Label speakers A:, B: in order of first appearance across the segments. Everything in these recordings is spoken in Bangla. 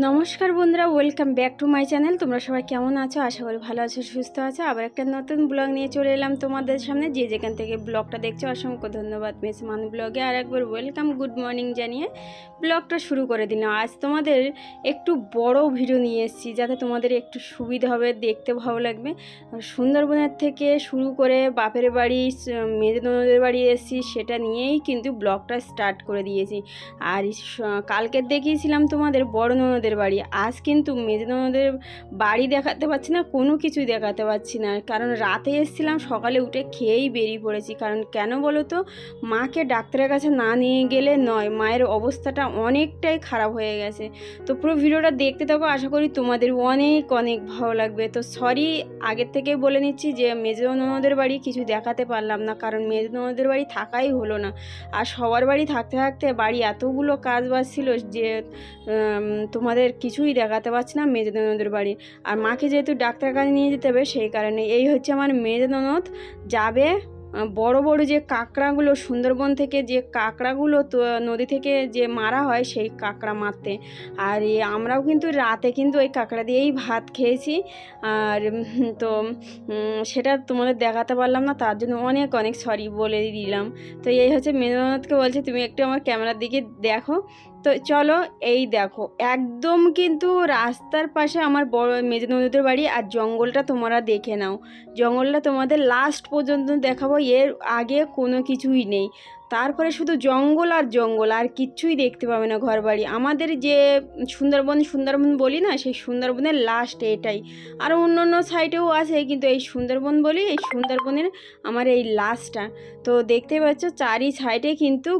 A: নমস্কার বন্ধুরা welcome back to my channel তোমরা সবাই কেমন আছো? আশা করি ভালো আছো, সুস্থ আছো। আবার একটা নতুন ব্লগ নিয়ে চলে এলাম তোমাদের সামনে। যে যেখান থেকে ব্লগটা দেখছ, অসংখ্য ধন্যবাদ মিস মান ব্লগে আর একবার ওয়েলকাম গুড মর্নিং জানিয়ে ব্লগটা শুরু করে দিলাম। আজ তোমাদের একটু বড় ভিডিও নিয়ে এসেছি, যাতে তোমাদের একটু সুবিধা হবে, দেখতে ভালো লাগবে। সুন্দরবনের থেকে শুরু করে বাপের বাড়ি মেজনদের বাড়ি এসেছি, সেটা নিয়েই কিন্তু ব্লগটা স্টার্ট করে দিয়েছি। আর স- কালকে দেখিয়েছিলাম তোমাদের বড় ননদের বাড়ি। আজ কিন্তু মেজো ননদের বাড়ি দেখাতে পারছি না কোনো কিছুই দেখাতে পারছি না। কারণ রাতে এসেছিলাম সকালে উঠে খেয়েই বেরিয়ে পড়েছি। কারণ কেন বলো তো মাকে ডাক্তারের কাছে না নিয়ে গেলে নয় মায়ের অবস্থাটা অনেকটাই খারাপ হয়ে গেছে। তো পুরো ভিডিওটা দেখতে থাকো আশা করি তোমাদের অনেক অনেক ভালো লাগবে। তো সরি আগের থেকে বলে নিচ্ছি যে মেজো ননদের বাড়ি কিছু দেখাতে পারলাম না। কারণ মেজো ননদের বাড়ি থাকাই হলো না। আর সবার বাড়ি থাকতে থাকতে বাড়ি এতগুলো কাজ বাজ ছিল যে উম, তোমাদের কিছুই দেখাতে পারছি না মেজো ননদের বাড়ি। আর মাকে যেহেতু ডাক্তার কাছে নিয়ে যেতে হবে, সেই কারণে এই হচ্ছে আমার মেজো ননদ যাবে বড় বড় যে কাঁকড়াগুলো, সুন্দরবন থেকে যে কাঁকড়াগুলো তো, নদী থেকে যে মারা হয় সেই কাঁকড়া মারতে। আর আমরাও কিন্তু রাতে কিন্তু ওই কাঁকড়া দিয়েই ভাত খেয়েছি। আর তো সেটা তোমাদের দেখাতে পারলাম না, তার জন্য অনেক অনেক সরি বলে দিলাম। তো এই হচ্ছে মেজনদকে বলছে, তুমি একটু আমার ক্যামেরার দিকে দেখো। তো চলো এই দেখো, একদম কিন্তু রাস্তার পাশে আমার বড় মেজে নদীদের বাড়ি আর জঙ্গলটা তোমরা দেখে নাও। জঙ্গলটা তোমাদের লাস্ট পর্যন্ত দেখাবো, এর আগে কোনো কিছুই নেই। তারপরে শুধু জঙ্গল আর জঙ্গল, আর কিচ্ছুই দেখতে পাবে না ঘর বাড়ি। আমাদের যে সুন্দরবন সুন্দরবন বলি না, সেই সুন্দরবনের লাস্ট এটাই। আর অন্য অন্য সাইডেও আছে, কিন্তু এই সুন্দরবন বলি, এই সুন্দরবনের আমার এই লাস্টটা তো দেখতে পাচ্ছ, চারি সাইডে কিন্তু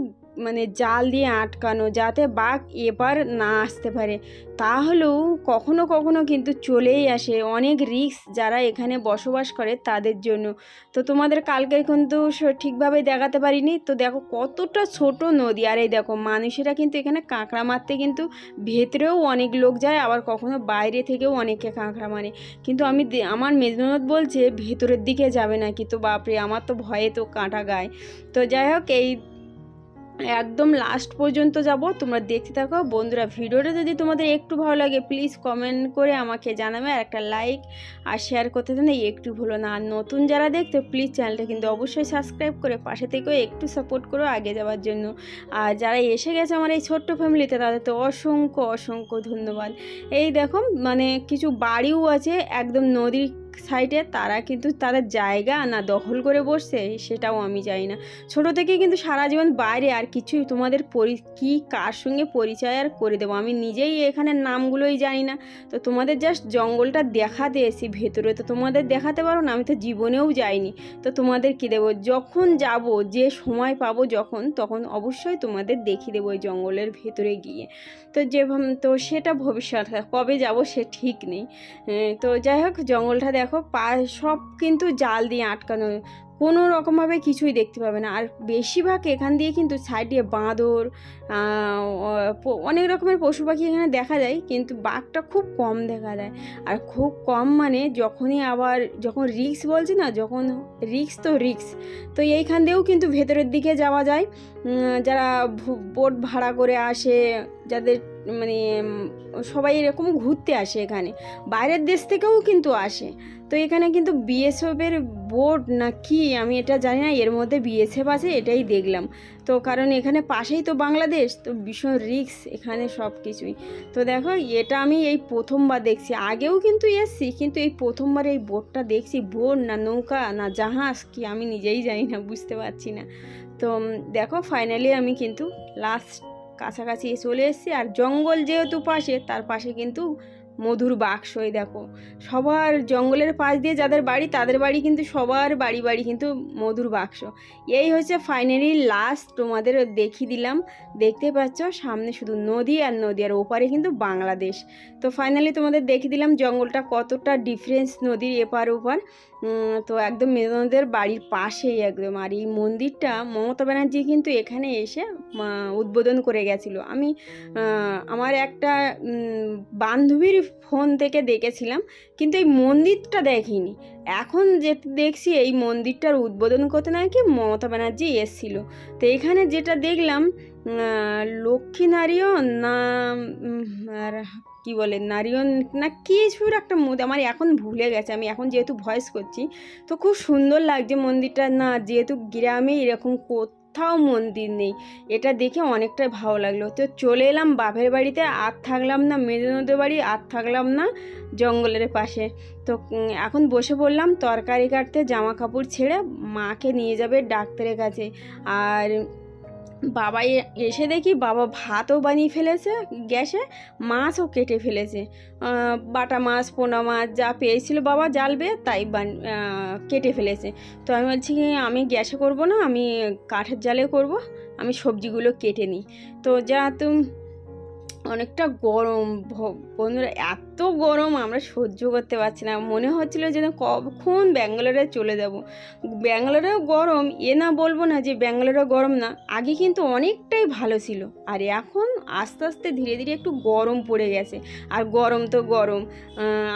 A: মানে জাল দিয়ে আটকানো যাতে বাঘ এবার না আসতে পারে। তাহলেও কখনো কখনো কিন্তু চলেই আসে অনেক রিস্ক যারা এখানে বসবাস করে তাদের জন্য। তো তোমাদের কালকে কিন্তু ঠিকভাবে দেখাতে পারিনি। তো দেখো কতটা ছোট নদী। আর এই দেখো মানুষেরা কিন্তু এখানে কাঁকড়া মারতে কিন্তু ভেতরেও অনেক লোক যায়, আবার কখনো বাইরে থেকেও অনেকে কাঁকড়া মারে। কিন্তু আমি আমার মেজনদ বলছে ভেতরের দিকে যাবে নাকি? তো বাপরে, আমার তো ভয়ে তো কাঁটা গায়। তো যাই হোক, এই একদম লাস্ট পর্যন্ত যাব, তোমরা দেখতে থাকো। বন্ধুরা, ভিডিওটা যদি তোমাদের একটু ভালো লাগে প্লিজ কমেন্ট করে আমাকে জানাবে আর একটা লাইক আর শেয়ার করতে দেন একটু ভুলো না। আর নতুন যারা দেখতো প্লিজ চ্যানেলটা কিন্তু অবশ্যই সাবস্ক্রাইব করে পাশে থেকেও একটু সাপোর্ট করো আগে যাওয়ার জন্য। আর যারা এসে গেছে আমার এই ছোট্ট ফ্যামিলিতে তাদের তো অসংখ্য অসংখ্য ধন্যবাদ। এই দেখো মানে কিছু বাড়িও আছে, একদম নদীর সাইডে তারা কিন্তু তাদের জায়গা না দখল করে বসছে, সেটাও আমি জানি না। ছোট থেকে কিন্তু সারা জীবন বাইরে আর কিছুই তোমাদের পরি, কী কার সঙ্গে পরিচয় আর করে দেবো? আমি নিজেই এখানের নামগুলোই জানি না। তো তোমাদের জাস্ট জঙ্গলটা দেখাতে এসি ভেতরে তো তোমাদের দেখাতে পারো না, আমি তো জীবনেও যাইনি। তো তোমাদের কী দেবো? যখন যাব, যে সময় পাবো যখন, তখন অবশ্যই তোমাদের দেখিয়ে দেবো ওই জঙ্গলের ভেতরে গিয়ে। তো যে তো সেটা ভবিষ্যৎ, কবে যাব সে ঠিক নেই। তো যাই হোক, জঙ্গলটা দেখো পা, সব কিন্তু জাল দিয়ে আটকানো। কোনো রকমভাবে কিছুই দেখতে পাবে না। আর বেশিরভাগ এখান দিয়ে কিন্তু সাইড দিয়ে বাঁদর অনেক রকমের পশু পাখি এখানে দেখা যায়, কিন্তু বাঘটা খুব কম দেখা যায়। আর খুব কম মানে যখনই আবার, যখন রিক্স বলছি না, যখন রিক্স তো রিক্স তো এইখান দিয়েও কিন্তু ভেতরের দিকে যাওয়া যায়। যারা বোট ভাড়া করে আসে যাদের মানে সবাই এরকম ঘুরতে আসে এখানে। বাইরের দেশ থেকেও কিন্তু আসে। তো এখানে কিন্তু বিএসএফের বোর্ড না কি, আমি এটা জানি না, এর মধ্যে বিএসএফ আছে, এটাই দেখলাম। তো কারণ এখানে পাশেই তো বাংলাদেশ, তো ভীষণ রিক্স এখানে সব কিছুই তো দেখো, এটা আমি এই প্রথমবার দেখছি। আগেও কিন্তু এসছি, কিন্তু এই প্রথমবার এই বোটটা দেখছি। বোট না নৌকা না জাহাজ, কি আমি নিজেই জানি না, বুঝতে পারছি না। তো দেখো ফাইনালি আমি কিন্তু লাস্ট কাছাকাছি চলে এসেছি। আর জঙ্গল যেহেতু পাশে তার পাশে কিন্তু মধুর বাক্সই দেখো। সবার জঙ্গলের পাশ দিয়ে যাদের বাড়ি, তাদের বাড়ি কিন্তু সবার বাড়ি বাড়ি কিন্তু মধুর বাক্স। এই হচ্ছে ফাইনালি লাস্ট তোমাদের দেখিয়ে দিলাম। দেখতে পাচ্ছ সামনে শুধু নদী আর নদী, আর ওপারে কিন্তু বাংলাদেশ। তো ফাইনালি তোমাদের দেখিয়ে দিলাম জঙ্গলটা কতটা ডিফারেন্স নদীর এপার ওপার। তো একদম মেজনদের বাড়ির পাশেই একদম। আর এই মন্দিরটা মমতা ব্যানার্জি কিন্তু এখানে এসে উদ্বোধন করে গেছিল। আমি আমার একটা বান্ধবীর ফোন থেকে দেখেছিলাম, কিন্তু এই মন্দিরটা দেখিনি। এখন যে দেখছি এই মন্দিরটার উদ্বোধন করতে নাকি মমতা ব্যানার্জি এসেছিল। তো এখানে যেটা দেখলাম লক্ষ্মী নারায়ণ না আর কি বলে নারিয়ন না কিছুর একটা মধ্যে আমার এখন ভুলে গেছে, আমি এখন যেহেতু ভয়েস করছি, তো খুব সুন্দর লাগছে মন্দিরটা। না, যেহেতু গ্রামে এরকম কোথাও মন্দির নেই। এটা দেখে অনেকটাই ভালো লাগল। তো চলে এলাম বাপের বাড়িতে, আর থাকলাম না মেজনদের বাড়ি, আর থাকলাম না জঙ্গলের পাশে। তো এখন বসে পড়লাম তরকারি কাটতে জামা কাপড় ছেড়ে মাকে নিয়ে যাবে ডাক্তারের কাছে। আর বাবা এ- এসে দেখি বাবা ভাতও বানিয়ে ফেলেছে, গ্যাসে মাছও কেটে ফেলেছে। বাটা মাছ, পোনা মাছ যা পেয়েছিল বাবা জ্বালবে তাই বান- কেটে ফেলেছে। তো আমি বলছি কি, আমি গ্যাসে করব না, আমি কাঠের জালে করব, আমি সবজিগুলো কেটে নিই। তো যা তুমি অনেকটা গরম। বন্ধুরা, এত গরম আমরা সহ্য করতে পারছি না। মনে হচ্ছিল যেন কখন ব্যাঙ্গালোরে চলে যাব। ব্যাঙ্গালোরেও গরম, এ না বলব না যে ব্যাঙ্গালোরে গরম না, আগে কিন্তু অনেকটাই ভালো ছিল। আর এখন আস্তে আস্তে ধীরে ধীরে একটু গরম পড়ে গেছে। আর গরম তো গরম।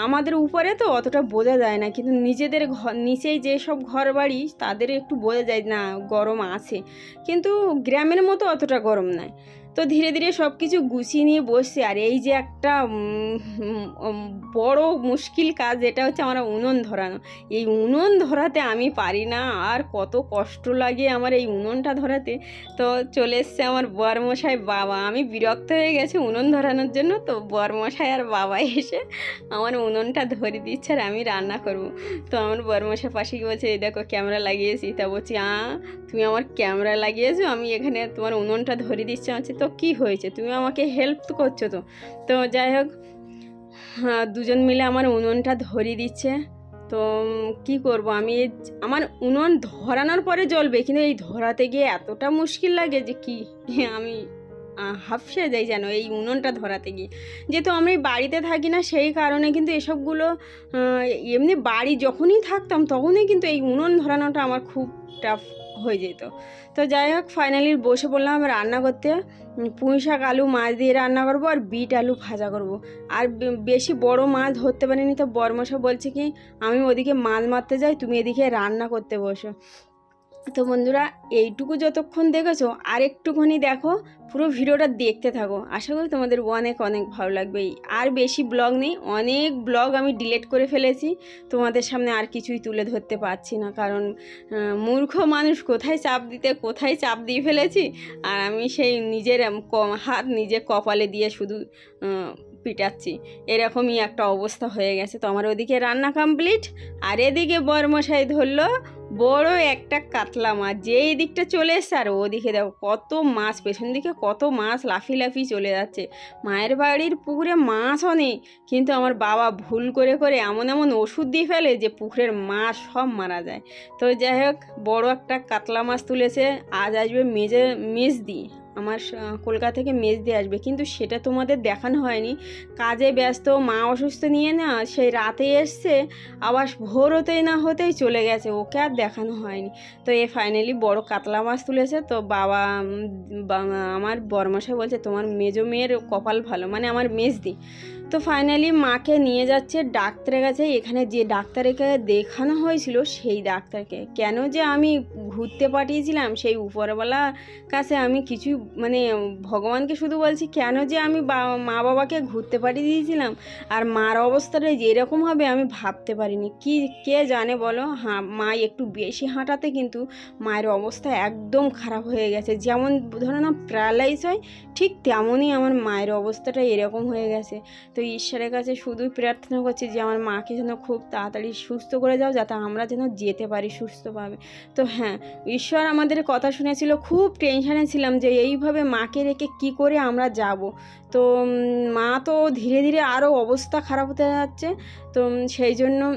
A: আমাদের উপরে তো অতটা বোঝা যায় না। কিন্তু নিজেদের ঘর নিচেই যেসব ঘর বাড়ি তাদের একটু বোঝা যায় না, গরম আছে। কিন্তু গ্রামের মতো অতটা গরম নয় তো ধীরে ধীরে সব কিছু গুছিয়ে নিয়ে বসছে। আর এই যে একটা বড় মুশকিল কাজ যেটা হচ্ছে আমার উনুন ধরানো। এই উনুন ধরাতে আমি পারি না, আর কত কষ্ট লাগে আমার এই উনুনটা ধরাতে। তো চলে এসছে আমার বরমশাই বাবা। আমি বিরক্ত হয়ে গেছি উনুন ধরানোর জন্য, তো বরমশাই আর বাবা এসে আমার উনুনটা ধরে দিচ্ছে আর আমি রান্না করব। তো আমার বরমশাই পাশে বলছে, এই দেখো, ক্যামেরা লাগিয়েছি। তা বলছি, আ, তুমি আমার ক্যামেরা লাগিয়েছো? আমি এখানে তোমার উনুনটা ধরে দিচ্ছি। আছে তো কি হয়েছে? তুমি আমাকে হেল্প করছ তো। তো যাই হোক দুজন মিলে আমার উনুনটা ধরিয়ে দিচ্ছে। তো কি করব? আমি আমার উনুন ধরানোর পরে জ্বলবে, কিন্তু এই ধরাতে গিয়ে এতটা মুশকিল লাগে যে কি? আমি হাফসে যাই যেন এই উনুনটা ধরাতে গিয়ে। যেহেতু আমি বাড়িতে থাকি না, সেই কারণে কিন্তু এসবগুলো এমনি বাড়ি যখনই থাকতাম, তখনই কিন্তু এই উনুন ধরানোটা আমার খুব টাফ হয়ে যেত। তো যাই হোক ফাইনালি বসে বললাম রান্না করতে। পুঁই শাক, আলু, মাছ দিয়ে রান্না করব আর বিট আলু ভাজা করব। আর বেশি বড় মাছ ধরতে পারিনি তো বর্মশা বলছে কি, আমি ওদিকে মাছ মারতে যাই, তুমি এদিকে রান্না করতে বসো। তো বন্ধুরা, এইটুকু যতক্ষণ দেখেছ আর একটুখানি দেখো, পুরো ভিডিওটা দেখতে থাকো। আশা করি তোমাদের অনেক অনেক ভালো লাগবে। আর বেশি ব্লগ নেই, অনেক ব্লগ আমি ডিলিট করে ফেলেছি। তোমাদের সামনে আর কিছুই তুলে ধরতে পারছি না, কারণ মূর্খ মানুষ কোথায় চাপ দিতে, কোথায় চাপ দিয়ে ফেলেছি? আর আমি সেই নিজের হাত নিজে কপালে দিয়ে শুধু পিটাচ্ছি। এরকমই একটা অবস্থা হয়ে গেছে। তো আমার ওদিকে রান্না কমপ্লিট আর এদিকে বরমশাই ধরলো, বড় একটা কাতলা মাছ। যেই দিকটা চলে এসছে, আর ওদিকে দেখো কত মাছ, পেছন দিকে কত মাছ লাফি লাফি চলে যাচ্ছে। মায়ের বাড়ির পুকুরে মাছও নেই। কিন্তু আমার বাবা ভুল করে করে এমন এমন ওষুধ দিয়ে ফেলে যে পুকুরের মাছ সব মারা যায়। তো যাই হোক, বড় একটা কাতলা মাছ তুলেছে। আজ আসবে মেজে মেজ দিয়ে আমার কলকাতা থেকে মেজ দিয়ে আসবে। কিন্তু সেটা তোমাদের দেখানো হয়নি। কাজে ব্যস্ত, মা অসুস্থ নিয়ে না সেই রাতে এসছে, আবার ভোর হতেই না হতেই চলে গেছে। ওকে আর দেখানো হয়নি। তো এ ফাইনালি বড় কাতলা মাছ তুলেছে। তো বাবা আমার বরমশাই বলছে, তোমার মেজো মেয়ের কপাল ভালো। মানে আমার মেজদি। তো ফাইনালি মাকে নিয়ে যাচ্ছে, ডাক্তারের কাছে। এখানে যে ডাক্তারকে দেখানো হয়েছিল, সেই ডাক্তারকে। কেন যে আমি ঘুরতে পাঠিয়েছিলাম, সেই উপরওয়ালা কাছে আমি কিছু মানে ভগবানকে শুধু বলছি, কেন যে আমি মা বাবাকে ঘুরতে পাঠিয়ে দিয়েছিলাম? আর মার অবস্থাটা যে এরকম হবে, আমি ভাবতে পারিনি। কি, কে জানে বলো? হ্যাঁ মা একটু বেশি হাঁটাতে কিন্তু মায়ের অবস্থা একদম খারাপ হয়ে গেছে। যেমন ধরো না প্যারালাইজ হয়, ঠিক তেমনই আমার মায়ের অবস্থাটা এরকম হয়ে গেছে। তো ঈশ্বরের কাছে শুধুই প্রার্থনা করছি যে আমার মাকে যেন খুব তাড়াতাড়ি সুস্থ করে যাও, যাতে আমরা যেন যেতে পারি সুস্থভাবে। তো হ্যাঁ ঈশ্বর আমাদের কথা শুনেছিল, খুব টেনশানে ছিলাম যে এইভাবে মাকে রেখে কি করে আমরা যাব। তো মা তো ধীরে ধীরে আরও অবস্থা খারাপ হতে যাচ্ছে। তো সেই জন্য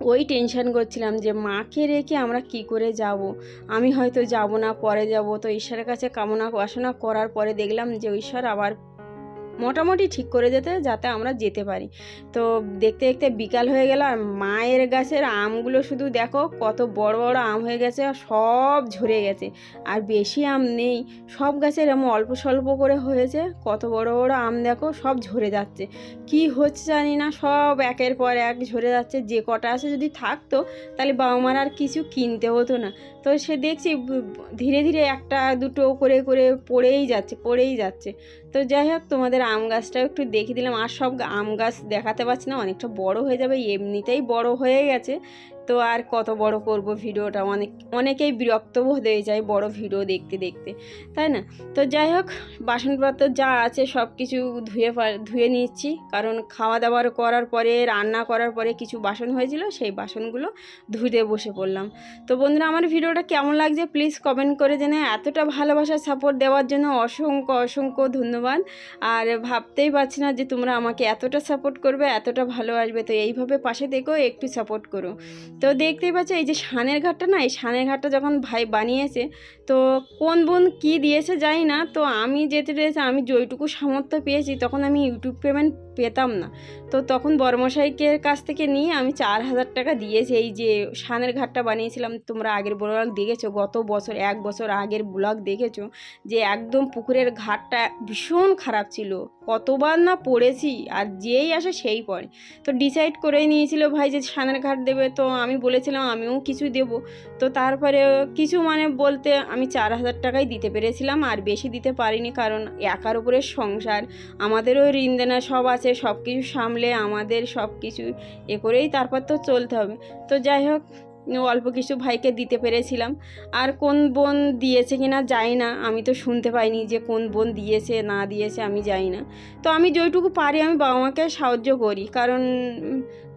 A: ওই টেনশন করছিলাম যে মাকে রেখে আমরা কি করে যাব? আমি হয়তো যাব না, পরে যাব। তো ঈশ্বরের কাছে কামনা বাসনা করার পরে দেখলাম যে ঈশ্বর আবার মোটামুটি ঠিক করে যেতে, যাতে আমরা যেতে পারি। তো দেখতে দেখতে বিকাল হয়ে গেল, আর মায়ের গাছের আমগুলো শুধু দেখো, কত বড় বড় আম হয়ে গেছে, আর সব ঝরে গেছে। আর বেশি আম নেই, সব গাছের এমন অল্প স্বল্প করে হয়েছে, কত বড় বড় আম দেখো, সব ঝরে যাচ্ছে। কি হচ্ছে জানি না, সব একের পর এক ঝরে যাচ্ছে, যে কটা আছে যদি থাকতো, তাহলে বাবা মার আর কিছু কিনতে হতো না। তো সে দেখছি, ধীরে ধীরে একটা দুটো করে করে পড়েই যাচ্ছে পড়েই যাচ্ছে। তো যাই হোক, তোমাদের আম গাছটাও একটু দেখিয়ে দিলাম। আর সব আম গাছ দেখাতে পারছি না, অনেকটা বড় হয়ে যাবে, এমনিতেই বড় হয়ে গেছে। তো আর কত বড় করব ভিডিওটা? অনেক, অনেকেই বিরক্ত হয়ে যায় বড় ভিডিও দেখতে দেখতে, তাই না? তো যাই হোক, বাসনপত্র যা আছে সব কিছু ধুয়ে ধুয়ে নিচ্ছি। কারণ খাওয়া দাওয়ার করার পরে, রান্না করার পরে কিছু বাসন হয়েছিল, সেই বাসনগুলো ধুতে বসে পড়লাম। তো বন্ধুরা, আমার ভিডিওটা কেমন লাগছে প্লিজ কমেন্ট করে জেনে এতটা ভালোবাসার সাপোর্ট দেওয়ার জন্য অসংখ্য অসংখ্য ধন্যবাদ। আর ভাবতেই পারছি না যে তোমরা আমাকে এতটা সাপোর্ট করবে, এতটা ভালো আসবে। তো এইভাবে পাশে দেখো, একটু সাপোর্ট করো। তো দেখতেই পাচ্ছ, এই যে সানের ঘাটটা না, এই সানের ঘাটটা যখন ভাই বানিয়েছে, তো কোন বোন কি দিয়েছে জানি না, তো আমি যেতে রয়েছে আমি যেইটুকু সামর্থ্য পেয়েছি, তখন আমি ইউটিউব পেমেন্ট পেতাম না। তো তখন বর্মশাইকের কাছ থেকে নিয়ে আমি চার হাজার টাকা দিয়েছি। এই যে সানের ঘাটটা বানিয়েছিলাম, তোমরা আগের ব্লগ দেখেছ, গত বছর, এক বছর আগের ব্লগ দেখেছ যে একদম পুকুরের ঘাটটা ভীষণ খারাপ ছিল। কতবার না পড়েছি আর যেই আসে সেই পড়ে। তো ডিসাইড করেই নিয়েছিল ভাই যে সানের ঘাট দেবে, তো আমি বলেছিলাম আমিও কিছু দেব। তো তারপরে কিছু মানে বলতে আমি চার হাজার টাকাই দিতে পেরেছিলাম আর বেশি দিতে পারিনি কারণ একার উপরে সংসার, আমাদেরও ঋণ দেনা সব আছে সব কিছু সামলে আমাদের সব কিছু এ করেই তারপর তো চলতে হবে। তো যাই হোক, অল্প কিছু ভাইকে দিতে পেরেছিলাম। আর কোন বোন দিয়েছে কি না যাই না। আমি তো শুনতে পাইনি যে কোন বোন দিয়েছে, না দিয়েছে, আমি যাই না। তো আমি যেইটুকু পারি আমি বাবা মাকে সাহায্য করি। কারণ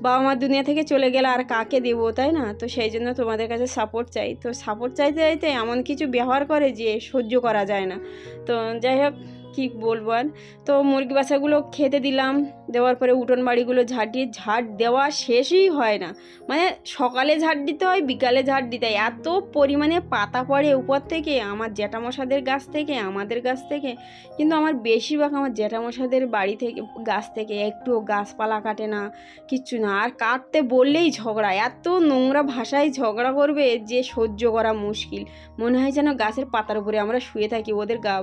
A: বাবা মা দুনিয়া থেকে চলে গেলে আর কাকে দেবো, তাই না? তো সেই জন্য তোমাদের কাছে সাপোর্ট চাই। তো সাপোর্ট চাইতে চাইতে এমন কিছু ব্যবহার করে যে সহ্য করা যায় না। তো যাই হোক কী বলব আর? তো মুরগি বাচ্চাগুলো খেতে দিলাম, দেওয়ার পরে উঠোন বাড়িগুলো ঝাড় দিয়ে, ঝাড় দেওয়া শেষই হয় না। মানে সকালে ঝাড় দিতে হয়, বিকালে ঝাড় দিতে হয়। এত পরিমাণে পাতা পড়ে উপর থেকে, আমার জ্যাঠামশাদের গাছ থেকে, আমাদের গাছ থেকে। কিন্তু আমার বেশিরভাগ আমার জ্যাঠামশাদের বাড়ি থেকে, গাছ থেকে, একটু গাছপালা কাটে না, কিচ্ছু না। আর কাটতে বললেই ঝগড়া, এত নোংরা ভাষায় ঝগড়া করবে যে সহ্য করা মুশকিল। মনে হয় যেন গাছের পাতার উপরে আমরা শুয়ে থাকি, ওদের গা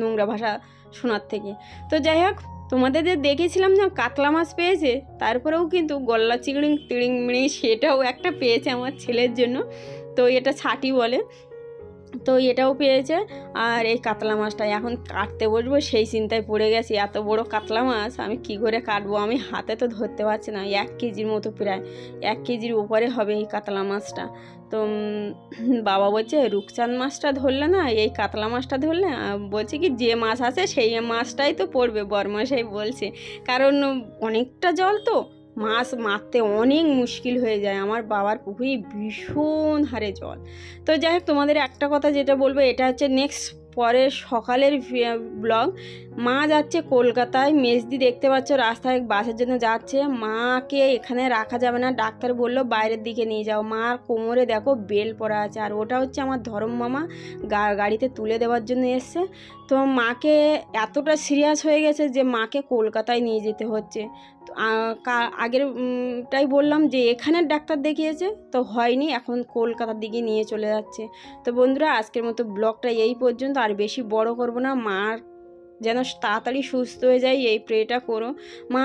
A: নোংরা ভাষা শোনার থেকে। তো যাই হোক, তোমাদের যে দেখেছিলাম যে কাতলা মাছ পেয়েছে, তারপরেও কিন্তু গল্লা চিংড়ি তিড়িং মিড়ি সেটাও একটা পেয়েছে আমার ছেলের জন্য। তো এটা ছাটি বলে। তো এটাও পেয়েছে। আর এই কাতলা মাছটা এখন কাটতে বসবো, সেই চিন্তায় পড়ে গেছি, এত বড় কাতলা মাছ, আমি কি করে কাটবো? আমি হাতে তো ধরতে পারছি না, এক কেজির মতো প্রায়, এক কেজির উপরে হবে এই কাতলা মাছটা। তো বাবা বলছে, রূপচাঁদ মাছটা ধরলে না, এই কাতলা মাছটা ধরলে বলছে কি, যে মাছ আছে সেই মাছটাই তো পড়বে বরমাসাই বলছে। কারণ অনেকটা জল তো মাছ মারতে অনেক মুশকিল হয়ে যায়। আমার বাবার পুকুরে ভীষণ হারে জল। তো যাই হোক, তোমাদের একটা কথা যেটা বলব, এটা হচ্ছে নেক্সট পরের সকালের ব্লগ মা যাচ্ছে কলকাতায়, মেজদি দেখতে পাচ্ছ রাস্তায় বাসের জন্য যাচ্ছে। মাকে এখানে রাখা যাবে না। ডাক্তার বলল, বাইরের দিকে নিয়ে যাও। মার কোমরে দেখো বেল পরা আছে। আর ওটা হচ্ছে আমার ধরম মামা গাড়িতে তুলে দেওয়ার জন্য এসছে। তো মাকে এতটা সিরিয়াস হয়ে গেছে যে মাকে কলকাতায় নিয়ে যেতে হচ্ছে। আগের টাই বললাম যে এখানের ডাক্তার দেখিয়েছে, তো হয়নি, এখন কলকাতার দিকে নিয়ে চলে যাচ্ছে। তো বন্ধুরা, আজকের মতো ব্লগটা এই পর্যন্ত, আর বেশি বড় করব না মার যেন তাড়াতাড়ি সুস্থ হয়ে যায়, এই প্রেটা করো। মা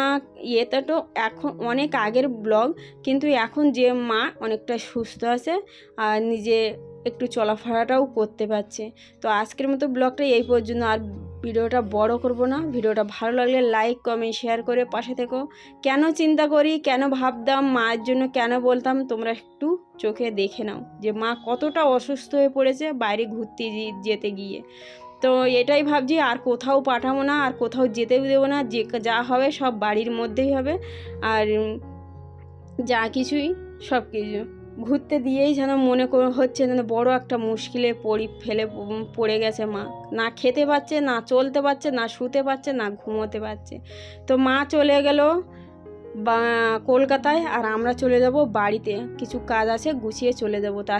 A: ইয়েটা তো এখন অনেক আগের ব্লগ, কিন্তু এখন যে মা অনেকটা সুস্থ আছে, আর নিজে একটু চলাফেরাটাও করতে পারছে। তো আজকের মতো ব্লগটা এই পর্যন্ত, আর ভিডিওটা বড় করব না। ভিডিওটা ভালো লাগলে লাইক কমেন্ট শেয়ার করে পাশে থেকো। কেন চিন্তা করি, কেন ভাবতাম, মায়ের জন্য কেন বলতাম, তোমরা একটু চোখে দেখে নাও যে মা কতটা অসুস্থ হয়ে পড়েছে বাইরে ঘুরতে যেতে গিয়ে। তো এটাই ভাবছি, আর কোথাও পাঠাবো না, আর কোথাও যেতেও দেবো না, যে যা হবে সব বাড়ির মধ্যেই হবে। আর যা কিছুই সব কিছু ঘুরতে দিয়েই যেন মনে হচ্ছে যেন বড় একটা মুশকিলে পড়ি, ফেলে পড়ে গেছে মা। না খেতে পাচ্ছে না চলতে পারছে, না শুতে পারছে, না ঘুমোতে পারছে। তো মা চলে গেল বা, কলকাতায় আর আমরা চলে যাব বাড়িতে। কিছু কাজ আছে, গুছিয়ে চলে যাব। তো